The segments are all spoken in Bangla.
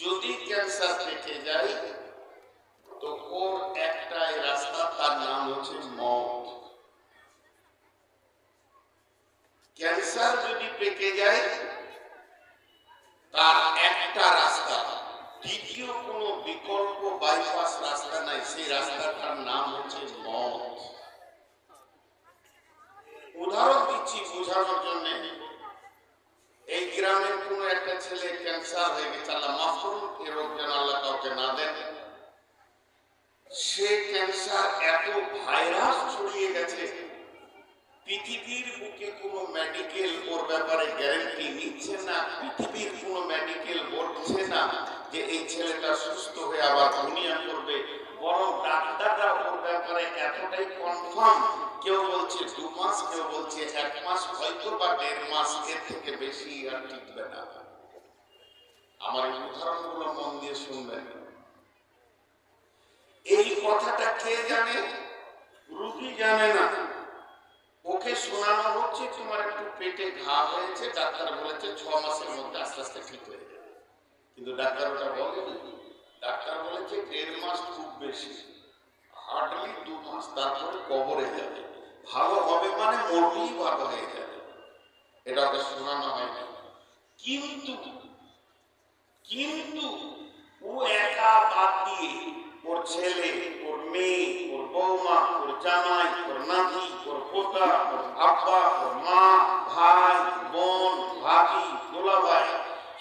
যদি ক্যান্সার পেকে যায়, তো ওর একটাই রাস্তা, তার নাম হচ্ছে মত ক্যান্সার যদি পেকে যায়, তার একটা রাস্তা, দ্বিতীয় কোনো বিকল্প বাইপাস রাস্তা নাই, সেই রাস্তাটার নাম হচ্ছে মত উদাহরণ দিচ্ছি, বোঝানোর গ্রামের কোন একটা ছেলে ক্যান্সার হয়ে গেছে, আল্লাহ মাফ করুন এ রোগ যেন আল্লাহ কাউকে না দেন। সে ক্যান্সার এত ভাইরাস ছড়িয়ে গেছে, পৃথিবীর বুকে কোনো মেডিকেল ওর ব্যাপারে গ্যারান্টি নিচ্ছে না, পৃথিবীর কোনো মেডিকেল বলছে না যে এই ছেলেটা সুস্থ হয়ে আবার দুনিয়া করবে। বরং ডাক্তাররা ওর ব্যাপারে এতটাই কনফার্ম কেউ বলছে দু মাস, কেউ বলছে এক মাস, হয়তো বা দেড় মাস, এর থেকে বেশি আর টিকবে না। আমার এই উদাহরণগুলো মন দিয়ে শুনবেন। এই কথাটা কে জানে? রুগী জানে না। ওকে শোনানো হচ্ছে, তোমার একটু পেটে ঘা হয়েছে, ডাক্তার বলেছে ছ মাসের মধ্যে আস্তে আস্তে ঠিক হয়ে যাবে। কিন্তু ডাক্তার ওটা বলেনি। বলেছে দেড় মাস খুব বেশি হার্ডলি দু মাস, তারপরে কবরে যাবে। ভালো হবে মানে মোটেই ভালো হয়ে যাবে। এটা ওকে শোনানো হয়নি। কিন্তু কিন্তু ও একা বাদ দিয়ে ওর ছেলে, ওর মেয়ে, ওর বৌমা, ওর জামাই, ওর নাতি, ওর পোতা, ওর আব্বা, ওর মা, ভাই, বোন, ভাবি দোলাভাই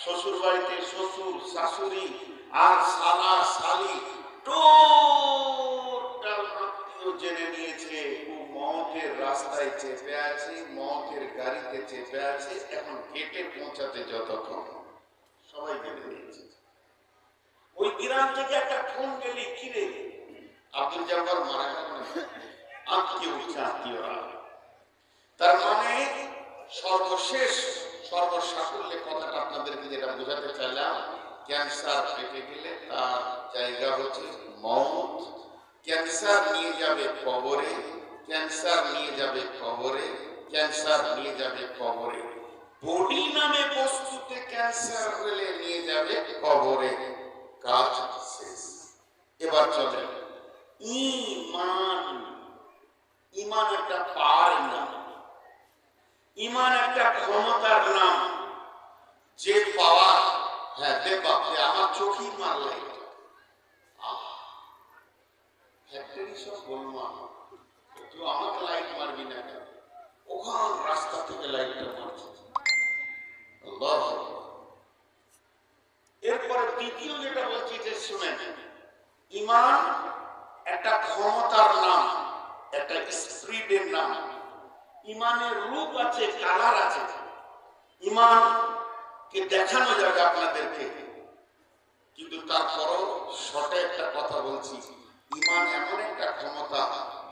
শ্বশুর বাড়িতে শ্বশুর, শাশুড়ি আর শালা শালি টোটাল আত্মীয় জেনে নিয়েছে, ও রাস্তায় চেপে আছে গাড়িতে চেপে আছে, এখন গেটে পৌঁছাতে যতক্ষণ সবাই জেনে নিয়েছে। ওই গ্রাম থেকে একটা ফোন গেলি কিরে আব্দুল জব্বার মারা গেল আত্মীয় উঠছে আত্মীয়রা তার মানে সর্বশেষ সর্বসাকুল্যে কথাটা আপনাদেরকে যেটা বোঝাতে চাইলাম ক্যান্সার পেটে গেলে তার জায়গা হচ্ছে মত। ক্যান্সার নিয়ে যাবে কবরে, ক্যান্সার নিয়ে যাবে কবরে, ক্যান্সার নিয়ে যাবে কবরে। বডি নামে বস্তুতে ক্যান্সার হলে নিয়ে যাবে কবরে। কাজ শেষ। এবার চলে ইমান। ইমান একটা পার নাম ইমান একটা ক্ষমতার নাম যে পাওয়া দে আমার চোখই মারলে ফ্যাক্টরি সব বলব তুই আমাকে লাইট মারবি না কেন? ওখান রাস্তা থেকে লাইটটা মারছে। এরপরে দ্বিতীয় যেটা বলছি যে ইমান একটা ক্ষমতার নাম, একটা নাম। ইমানের রূপ আছে কালার আছে। ইমান কে দেখানো যাবে আপনাদেরকে? কিন্তু তারপরও শর্টে একটা কথা বলছি। ইমান এমন একটা ক্ষমতা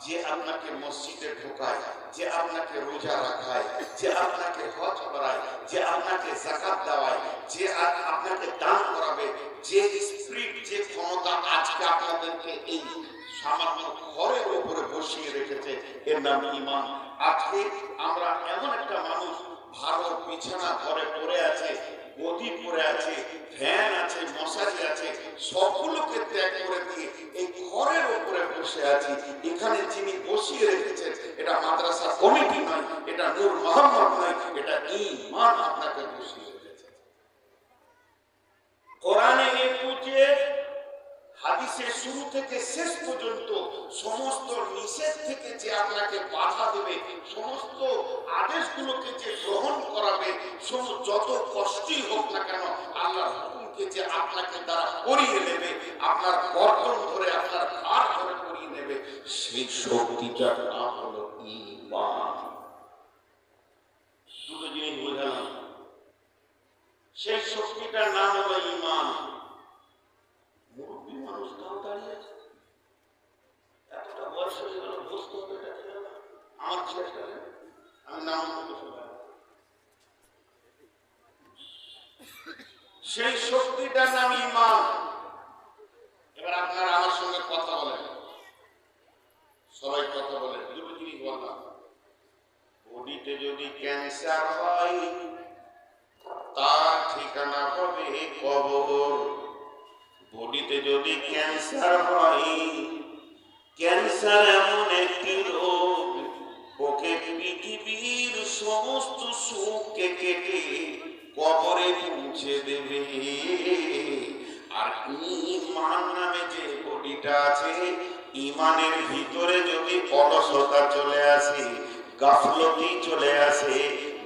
যে আপনাকে মসজিদে ঢোকায়, যে আপনাকে রোজা রাখায়, যে আপনাকে হজ করায়, যে আপনাকে জাকাত দেওয়ায়, যে আপনাকে দান করাবে, যে স্পিরিট যে ক্ষমতা আজকে আপনাদেরকে এই সামান্য ঘরের উপরে বসিয়ে রেখেছে, এর নাম ইমান। আজকে আমরা এমন একটা মানুষ ভালো বিছানা ঘরে পড়ে আছে, গদি পড়ে আছে ফ্যান আছে, মশারি আছে সবগুলোকে ত্যাগ করে দিয়ে এই ঘরের উপরে বসে আছি। এখানে যিনি বসিয়ে রেখেছেন, এটা মাদ্রাসা কমিটি নয়, এটা নূর মোহাম্মদ নয়, এটা ইমান আপনাকে বসিয়ে রেখেছে কোরআনে লিখুছে হাদিসের শুরু থেকে শেষ পর্যন্ত সমস্ত নিষেধ থেকে যে আপনাকে বাধা দেবে, সমস্ত আদেশগুলোকে আপনাকে দ্বারা করিয়ে নেবে, আপনার গর্দন ধরে আপনার ঘাট ধরে করিয়ে নেবে। সেই শক্তিটার নাম হলো ইমান দুটো জিনিস বোঝালাম। সেই শক্তিটার নাম হলো ইমান মুরব্বী মানুষ তাও দাঁড়িয়ে আছে। এতটা বয়স হয়ে গেল বসতে হবে আমার ছেলেটা আমি নাম সেই শক্তিটার নাম ইমান এবার আপনারা আমার সঙ্গে কথা বলেন। সবাই কথা বলেন। দুটো জিনিস বডিতে যদি ক্যান্সার হয়, তার ঠিকানা হবে কবর। বডিতে যদি ক্যান্সার হয়, ক্যান্সার এমন একটি রোগ, ওকে পৃথিবীর সমস্ত সুখকে কেটে ইমান নামে যে বডিটা আছে, ইমানের ভিতরে যদি অলসতা চলে আসে, গাফলতি চলে আসে,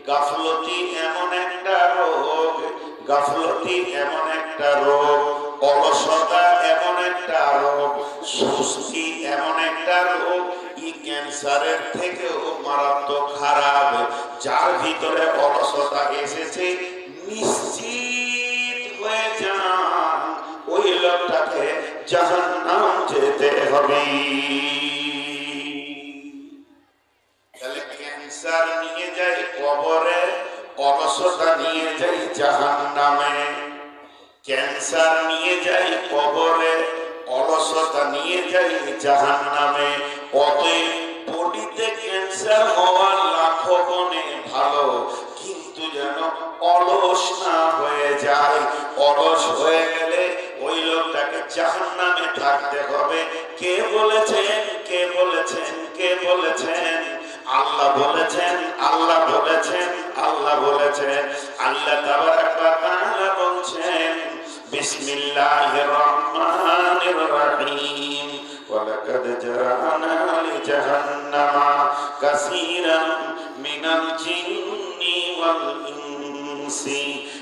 গাফলতি এমন একটা রোগ, গাফলতি এমন একটা রোগ, অলসতা এমন একটা রোগ, সুস্থি এমন একটা রোগ ই ক্যান্সারের থেকেও মারাত্মক খারাপ, যার ভিতরে অলসতা এসেছে নিশ্চিত ওই লোকটাকে জাহান্নাম যেতে হবে। তাহলে ক্যান্সার নিয়ে যায় কবরে, অলসতা নিয়ে যায় জাহান নামে ক্যান্সার নিয়ে যায় কবরে, অলসতা নিয়ে যায় জাহান নামে ক্যান্সার হওয়ার লাখো ভালো, কিন্তু যেন অলস না হয়ে যায়। অলস হয়ে গেলে জাহান নামে থাকতে হবে কে বলেছেন কে বলেছেন কে বলেছেন আল্লাহ বলেছেন আল্লাহ বলেছেন আল্লাহ বলেছেন আল্লাহ তাবারাক ওয়া তাআলা বলছেন বিসমিল্লাহির রহমানির রহিম ولقد جرأنا لجهنم كثيرا من الجن والإنس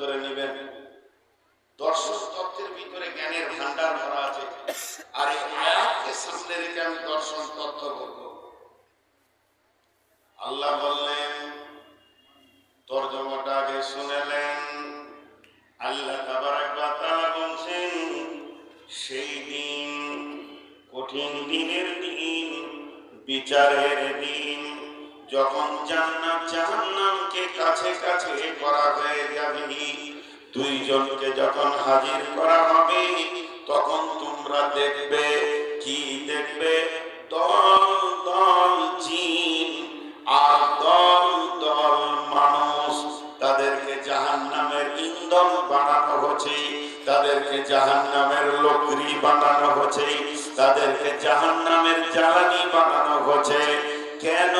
ধরে নেবেন। দর্শন তত্ত্বের ভিতরে জ্ঞানের ভান্ডার ভরা আছে। আর এই আয়াতকে সামনে রেখে আমি দর্শন তত্ত্ব বলব। আল্লাহ বললেন, তর্জমাটা আগে শুনেলেন আল্লাহ বলছেন, সেই দিন কঠিন দিনের দিন, বিচারের দিন যখন জান্নাত জাহান্নামকে কাছে কাছে করা হয়ে যাবে, দুইজনকে যখন হাজির করা হবে, তখন তোমরা দেখবে, কি দেখবে? দল দল জিন আর দল দল মানুষ। তাদেরকে জাহান্নামের ইন্ধন বানানো হচ্ছে, তাদেরকে জাহান্নামের লকড়ি বানানো হচ্ছে, তাদেরকে জাহান্নামের জ্বালানি বানানো হচ্ছে। কেন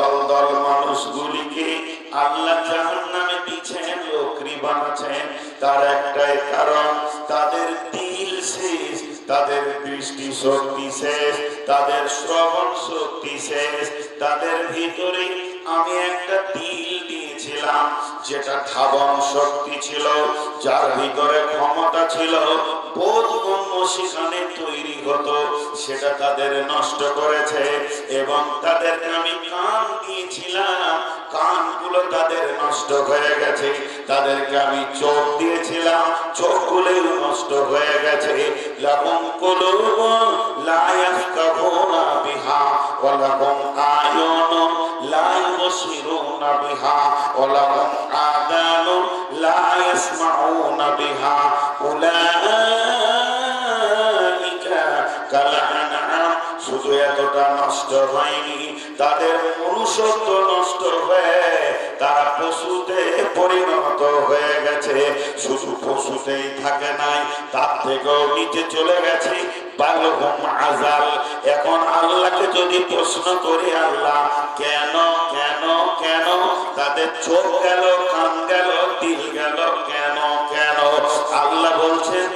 দল দল মানুষগুলিকে আল্লাহ জাহান্নামে দিচ্ছেন লোকরি বানাচ্ছেন তার একটাই কারণ, তাদের দিল শেষ, তাদের দৃষ্টি শক্তি শেষ, তাদের শ্রবণ শক্তি শেষ। তাদের ভিতরে আমি একটা দিয়েছিলাম যেটা ধাবন শক্তি ছিল, যার ভিতরে ক্ষমতা ছিল বোধগম্য সেখানে তৈরি হতো, সেটা তাদের নষ্ট করেছে এবং তাদেরকে আমি কান দিয়েছিলাম। কানগুলো তাদের নষ্ট হয়ে গেছে, তাদেরকে আমি চোখ দিয়েছিলাম, চোখগুলো নষ্ট হয়ে গেছে। লাকুম কুলুব লা বিহা ওয়া লাকুম আয়ুন লা বিহা ওয়া লাকুম আযানুন উলাইকা কাল আনআম শুধু এতটা নষ্ট হয়নি, তাদের মনুষ্যত্ব নষ্ট হয়ে তারা পশুতে পরিণত হয়ে গেছে। শুধু পশুতেই থাকে নাই, তার থেকেও নিচে চলে গেছে। আজাল। এখন আল্লাহকে যদি প্রশ্ন করি, আল্লাহ, কেন কেন কেন? তাদের চোখ গেল, কান গেল, দিল গেল, কেন? বলছেন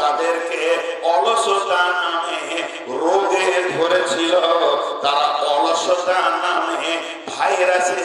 তাদেরকে অলসতা নামে রোগে ধরেছিল। তারা অলসতা নামে ভাইরাসে